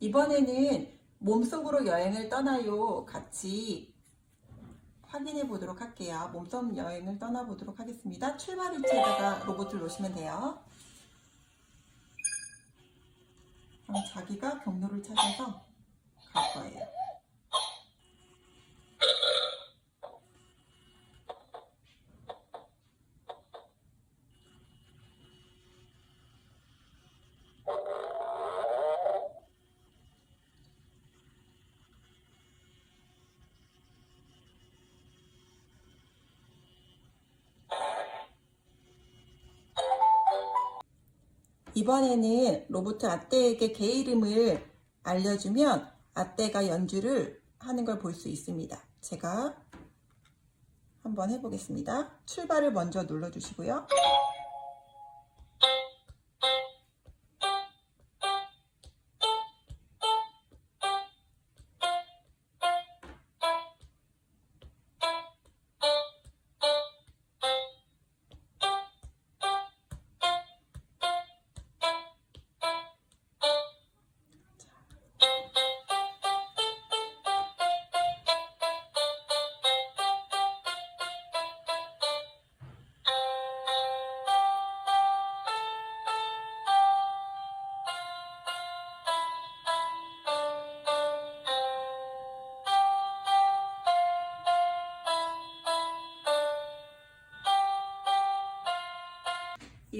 이번에는 몸속으로 여행을 떠나요. 같이 확인해 보도록 할게요. 몸속 여행을 떠나보도록 하겠습니다. 출발 위치에다가 로봇을 놓으시면 돼요. 그럼 자기가 경로를 찾아서 갈 거예요. 이번에는 로봇 아떼에게 개 이름을 알려주면 아떼가 연주를 하는 걸 볼 수 있습니다. 제가 한번 해보겠습니다. 출발을 먼저 눌러주시고요.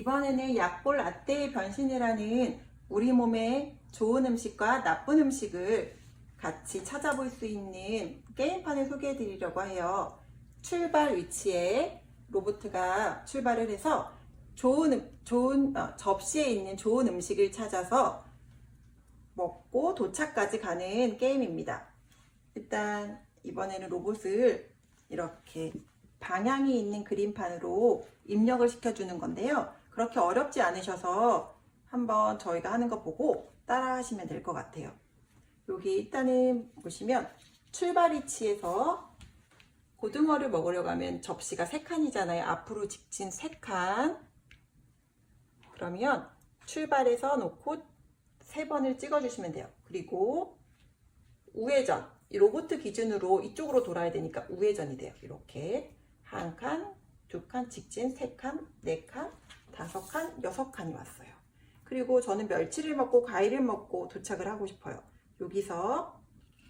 이번에는 약볼 라떼의 변신을 하는 우리 몸에 좋은 음식과 나쁜 음식을 같이 찾아볼 수 있는 게임판을 소개해 드리려고 해요. 출발 위치에 로보트가 출발을 해서 좋은, 음- 좋은 어, 접시에 있는 좋은 음식을 찾아서 먹고 도착까지 가는 게임입니다. 일단 이번에는 로봇을 이렇게 방향이 있는 그림판으로 입력을 시켜주는 건데요. 그렇게 어렵지 않으셔서 한번 저희가 하는 거 보고 따라 하시면 될 것 같아요. 여기 일단은 보시면 출발 위치에서 고등어를 먹으려고 하면 접시가 세 칸이잖아요. 앞으로 직진 세 칸. 그러면 출발해서 놓고 세 번을 찍어주시면 돼요. 그리고 우회전. 이 로봇 기준으로 이쪽으로 돌아야 되니까 우회전이 돼요. 이렇게. 한 칸, 두 칸, 직진, 세 칸, 네 칸, 다섯 칸, 여섯 칸이 왔어요. 그리고 저는 멸치를 먹고 과일을 먹고 도착을 하고 싶어요. 여기서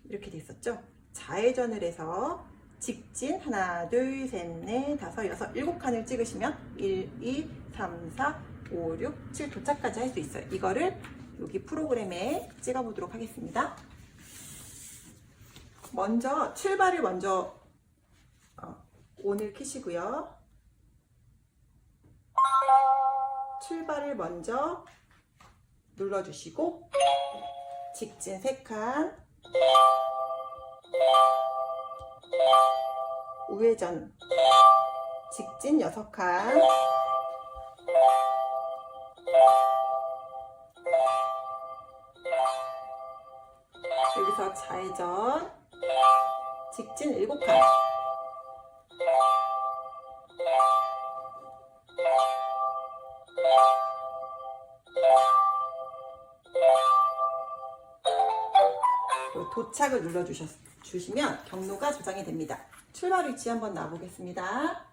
이렇게 돼 있었죠? 좌회전을 해서 직진 하나, 둘, 셋, 넷, 다섯, 여섯, 일곱 칸을 찍으시면 1, 2, 3, 4, 5, 6, 7 도착까지 할 수 있어요. 이거를 여기 프로그램에 찍어 보도록 하겠습니다. 먼저 출발을 먼저 어, 온을 키시고요. 출발을 먼저 눌러주시고 직진 3칸. 우회전. 직진 6칸. 여기서 좌회전. 직진 7칸 도착을 눌러주시면 경로가 저장이 됩니다. 출발 위치 한번 놔보겠습니다.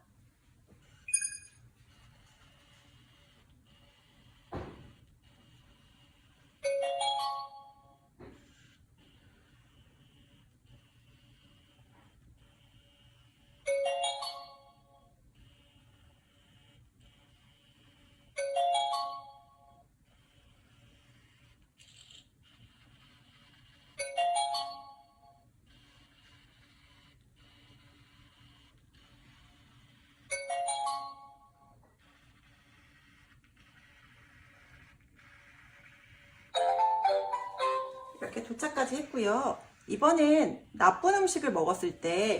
이렇게 도착까지 했고요. 이번엔 나쁜 음식을 먹었을 때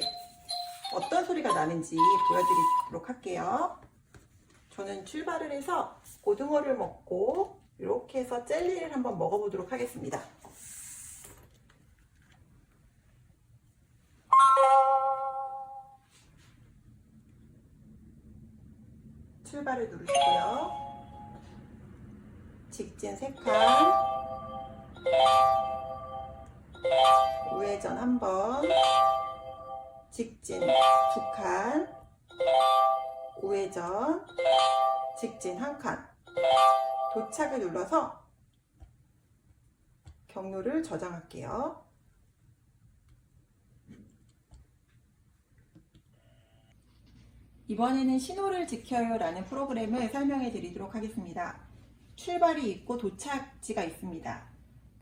어떤 소리가 나는지 보여드리도록 할게요. 저는 출발을 해서 고등어를 먹고 이렇게 해서 젤리를 한번 먹어보도록 하겠습니다. 출발을 누르시고요. 직진 3칸 우회전 한 번, 직진 두 칸, 우회전, 직진 한 칸, 도착을 눌러서 경로를 저장할게요. 이번에는 신호를 지켜요 라는 프로그램을 설명해 드리도록 하겠습니다. 출발이 있고 도착지가 있습니다.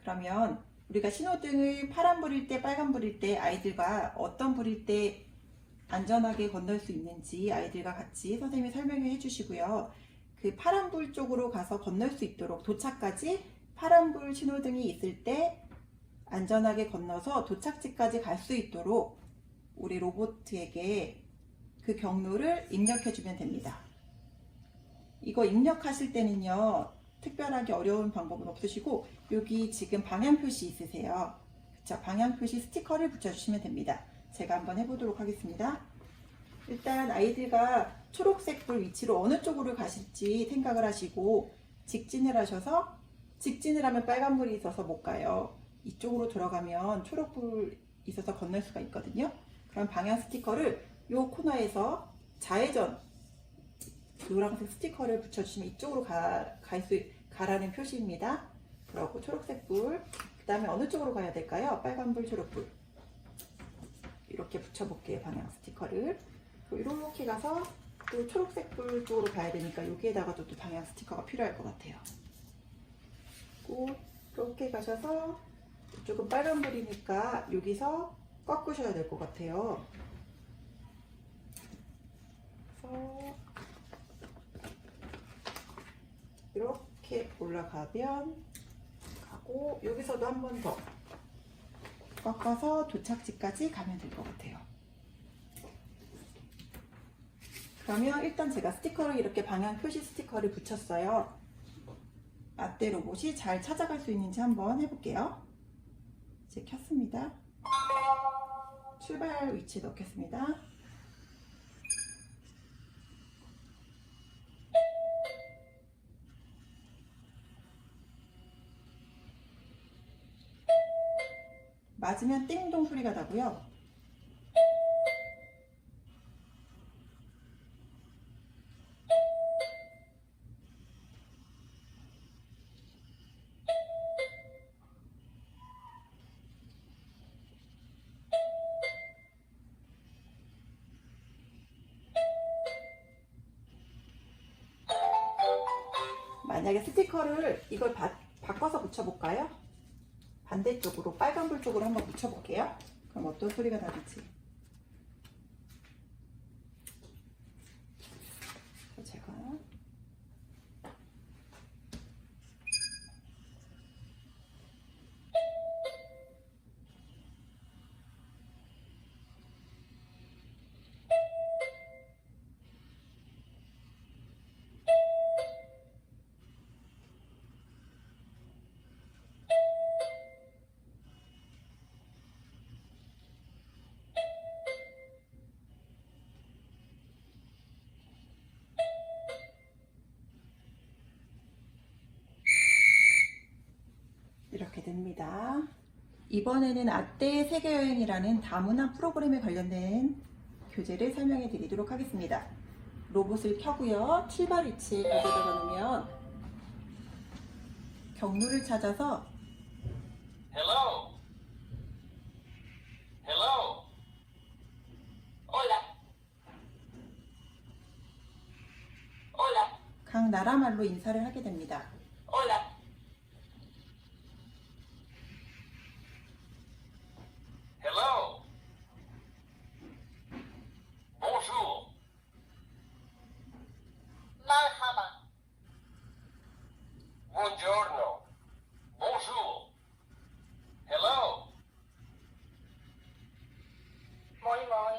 그러면 우리가 신호등을 파란불일 때, 빨간불일 때 아이들과 어떤 불일 때 안전하게 건널 수 있는지 아이들과 같이 선생님이 설명을 해주시고요. 그 파란불 쪽으로 가서 건널 수 있도록 도착까지 파란불 신호등이 있을 때 안전하게 건너서 도착지까지 갈 수 있도록 우리 로봇에게 그 경로를 입력해 주면 됩니다. 이거 입력하실 때는요, 특별하게 어려운 방법은 없으시고, 여기 지금 방향 표시 있으세요. 그쵸? 방향 표시 스티커를 붙여주시면 됩니다. 제가 한번 해보도록 하겠습니다. 일단 아이들과 초록색 불 위치로 어느 쪽으로 가실지 생각을 하시고, 직진을 하셔서, 직진을 하면 빨간불이 있어서 못 가요. 이쪽으로 들어가면 초록불 있어서 건널 수가 있거든요. 그럼 방향 스티커를 요 코너에서 좌회전 노란색 스티커를 붙여주시면 이쪽으로 가, 갈 수, 가라는 표시입니다. 그리고 초록색 불, 그 다음에 어느 쪽으로 가야 될까요? 빨간 불, 초록 불. 이렇게 붙여볼게요, 방향 스티커를. 그리고 이렇게 가서 또 초록색 불 쪽으로 가야 되니까 여기에다가도 또 방향 스티커가 필요할 것 같아요. 그리고 이렇게 가셔서 이쪽은 빨간 불이니까 여기서 꺾으셔야 될 것 같아요. 그래서 이렇게 올라가면 가고 여기서도 한 번 더 꺾어서 도착지까지 가면 될 것 같아요. 그러면 일단 제가 스티커를 이렇게 방향 표시 스티커를 붙였어요. 라떼 로봇이 잘 찾아갈 수 있는지 한번 해볼게요. 이제 켰습니다. 출발 위치 넣겠습니다. 맞으면 띵동 소리가 나고요. 만약에 스티커를 이걸 바, 바꿔서 붙여볼까요? 반대쪽으로 빨간불 쪽으로 한번 붙여볼게요. 그럼 어떤 소리가 나는지. 됩니다. 이번에는 아떼 세계여행이라는 다문화 프로그램에 관련된 교재를 설명해 드리도록 하겠습니다. 로봇을 켜고요. 출발 위치에 가져다 놓으면 경로를 찾아서 Hello. Hello. Hola. Hola. 각 나라 말로 인사를 하게 됩니다. vội vội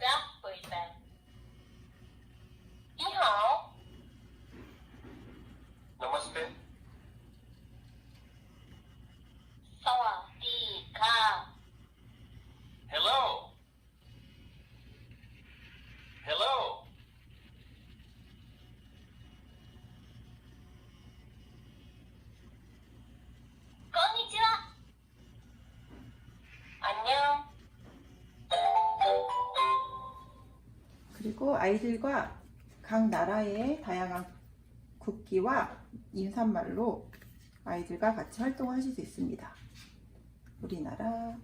gấp 18 그리고 아이들과 각 나라의 다양한 국기와 인사말로 아이들과 같이 활동하실 수 있습니다. 우리나라.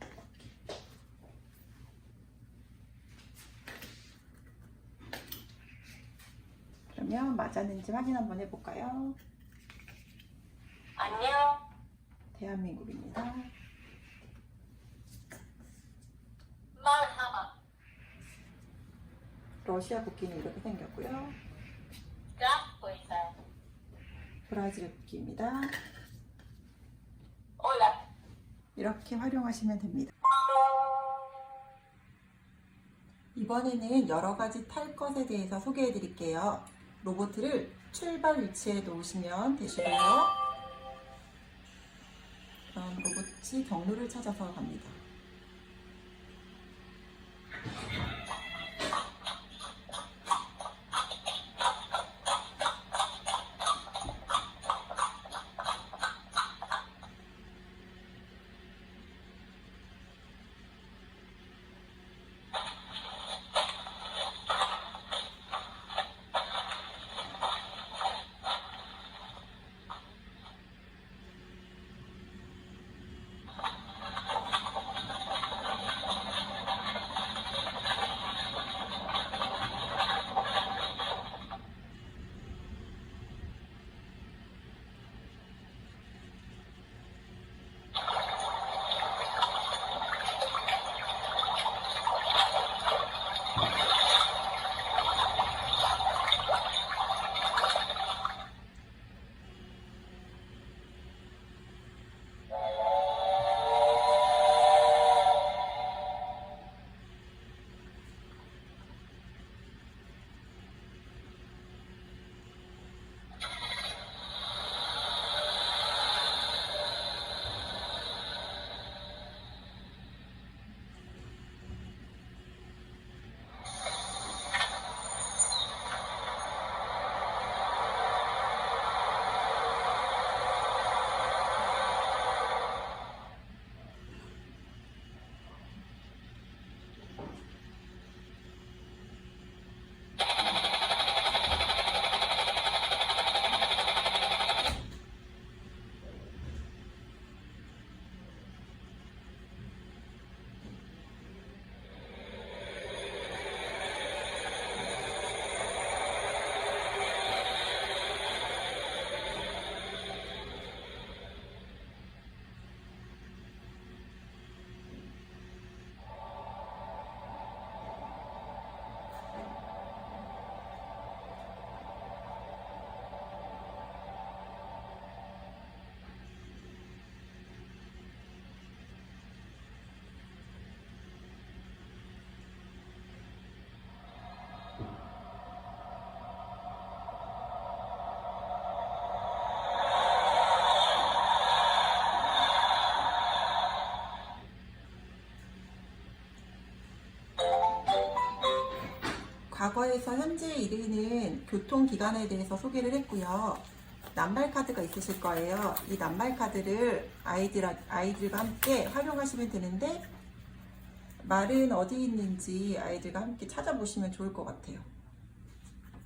그러면 맞았는지 확인 한번 해볼까요? 안녕. 대한민국입니다. 말하마. 러시아 국기는 이렇게 생겼고요. 브라질 국기입니다. 이렇게 활용하시면 됩니다. 이번에는 여러 가지 탈 것에 대해서 소개해 드릴게요. 로봇을 출발 위치에 놓으시면 되시고요. 그럼 로봇이 경로를 찾아서 갑니다. 과거에서 현재에 이르는 교통기관에 대해서 소개를 했고요. 낱말카드가 있으실 거예요. 이 낱말카드를 아이들, 아이들과 함께 활용하시면 되는데, 말은 어디 있는지 아이들과 함께 찾아보시면 좋을 것 같아요.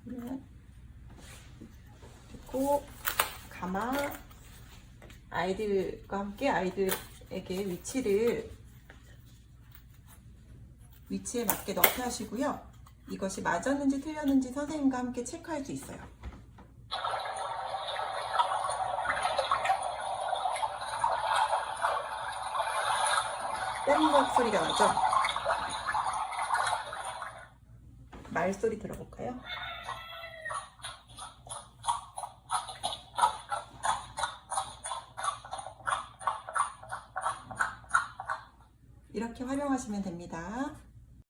그리고 가마 아이들과 함께 아이들에게 위치를 위치에 맞게 넣게 하시고요. 이것이 맞았는지 틀렸는지 선생님과 함께 체크할 수 있어요. 땜박 소리가 나죠? 말소리 들어볼까요? 이렇게 활용하시면 됩니다.